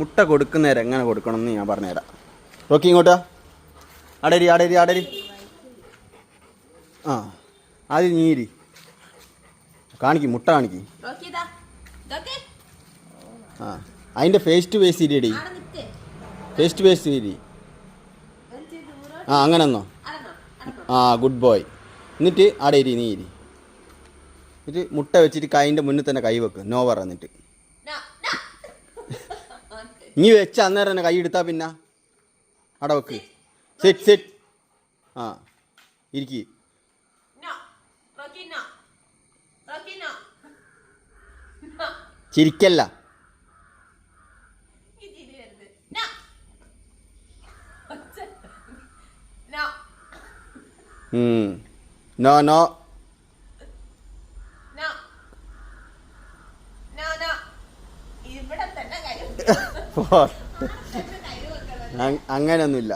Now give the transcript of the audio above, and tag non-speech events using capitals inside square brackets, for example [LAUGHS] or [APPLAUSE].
മുട്ട കൊടുക്കുന്നേരം എങ്ങനെ കൊടുക്കണം എന്ന് ഞാൻ പറഞ്ഞുതരാം. റോക്കി ഇങ്ങോട്ടാ അടരി അടരി അടരി ആ ആദ്യം നീരി കാണിക്ക് മുട്ട കാണിക്ക്. ആ അതിന്റെ ഫേസ് ടു ഫേസ് ഇരിയടി. ഫേസ് ടു ഫേസ് ഇരി. ആ അങ്ങനെ എന്നോ ആ ഗുഡ് ബോയ് എന്നിട്ട് അവിടെ നീരി നീ ഇരി. എന്നിട്ട് മുട്ട വെച്ചിട്ട് കൈന്റെ മുന്നിൽ തന്നെ കൈ വെക്ക്. നോവർ എന്നിട്ട്. നീ വെച്ച അന്നേരം തന്നെ കൈ എടുത്താ പിന്നെ. അവിടെ വെക്ക്. സെറ്റ് സെറ്റ് ആ ഇരിക്കി. ചിരിക്കല്ല. [LAUGHS] നോ. നോ ഇവിടെ തന്നെ കൈ [LAUGHS] അങ്ങനെയൊന്നുമില്ല.